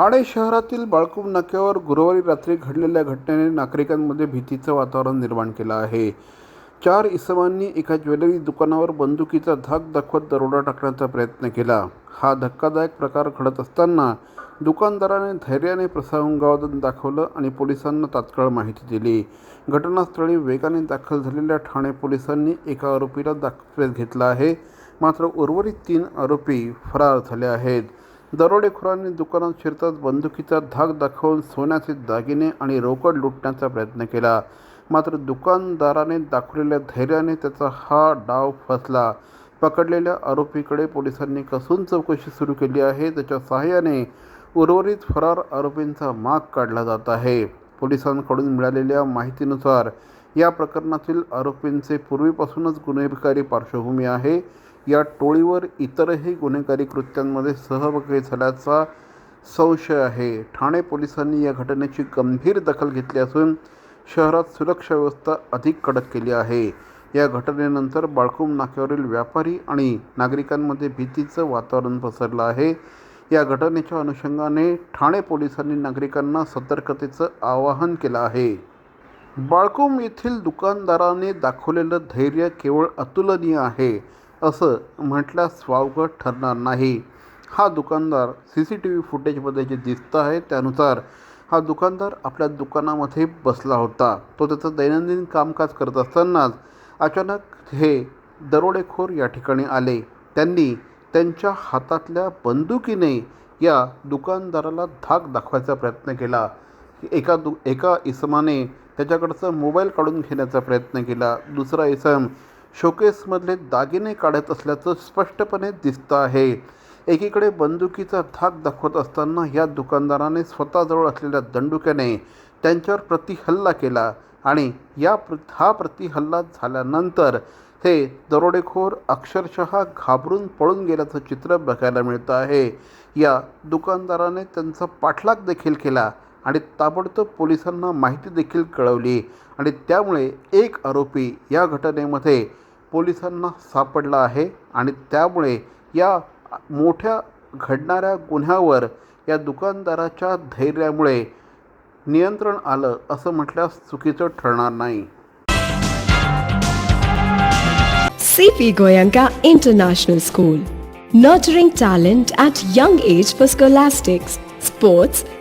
ठाणे शहरातील बाळकूम नाक्यावर गुरुवारी रात्री घडलेल्या घटनेने नागरिकांमध्ये भीतीचं वातावरण निर्माण केलं आहे. चार इसमांनी एका ज्वेलरी दुकानावर बंदुकीचा धाक दाखवत दरोडा टाकण्याचा प्रयत्न केला. हा धक्कादायक प्रकार घडत असताना दुकानदाराने धैर्याने प्रसंगावदन दाखवलं आणि पोलिसांना तात्काळ माहिती दिली. घटनास्थळी वेगाने दाखल झालेल्या ठाणे पोलिसांनी एका आरोपीला दाखवेत घेतला आहे. मात्र उर्वरित तीन आरोपी फरार झाले आहेत. दरोडेखोरांनी दुकानात शिरताच बंदुकीचा धाक दाखवून सोन्याचे दागिने आणि रोकड लुटण्याचा प्रयत्न केला. मात्र दुकानदाराने दाखवलेल्या धैर्याने त्याचा हा डाव फसला. पकडलेल्या आरोपीकडे पोलिसांनी कसून चौकशी सुरू केली आहे. त्याच्या सहाय्याने उर्वरित फरार आरोपींचा माग काढला जात आहे. पोलिसांकडून मिळालेल्या माहितीनुसार या प्रकरणातील आरोपींचे पूर्वीपासूनच गुन्हेगारी पार्श्वभूमी आहे. या टोळीवर इतरही गुन्हेगारी कृत्यांमध्ये सहभागी झाल्याचा संशय आहे. ठाणे पोलिसांनी या घटनेची गंभीर दखल घेतली असून शहरात सुरक्षा व्यवस्था अधिक कडक केली आहे. या घटनेनंतर बाळकुम नाक्यावरील व्यापारी आणि नागरिकांमध्ये भीतीचं वातावरण पसरलं आहे. या घटनेच्या अनुषंगाने ठाणे पोलिसांनी नागरिकांना सतर्कतेचं आवाहन केलं आहे. बाळकूम येथील दुकानदाराने दाखवलेलं धैर्य केवळ अतुलनीय आहे. असं म्हटल्यास वावगं ठरणार नाही. हा दुकानदार सी सी टी व्ही फुटेजमध्ये जे दिसतं आहे त्यानुसार हा दुकानदार आपल्या दुकानामध्ये बसला होता. तो त्याचं दैनंदिन कामकाज करत असतानाच अचानक हे दरोडेखोर या ठिकाणी आले. त्यांनी त्यांच्या हातातल्या बंदुकीने या दुकानदाराला धाक दाखवायचा प्रयत्न केला. एका दु एका इसमाने त्याच्याकडचं मोबाईल काढून घेण्याचा प्रयत्न केला. दुसरा इसम शोकेसमधले दागिने काढत असल्याचं स्पष्टपणे दिसतं आहे. एकीकडे बंदुकीचा धाक दाखवत असताना या दुकानदाराने स्वतःजवळ असलेल्या दंडुक्याने त्यांच्यावर प्रतिहल्ला केला आणि या प्र हा प्रतिहल्ला झाल्यानंतर हे दरोडेखोर अक्षरशः घाबरून पळून गेल्याचं चित्र बघायला मिळतं आहे. या दुकानदाराने त्यांचा पाठलाग देखील केला आणि ताबडतोब पोलिसांना माहिती देखील कळवली. आणि त्यामुळे एक आरोपी या घटनेमध्ये पोलिसांना सापडला आहे आणि त्यामुळे या मोठ्या घडणाऱ्या गुन्ह्यावर या दुकानदाराच्या धैर्यामुळे नियंत्रण आलं असं म्हटल्यास चुकीचं ठरणार नाही. CP Goenka international school nurturing talent at young age for scholastics, sports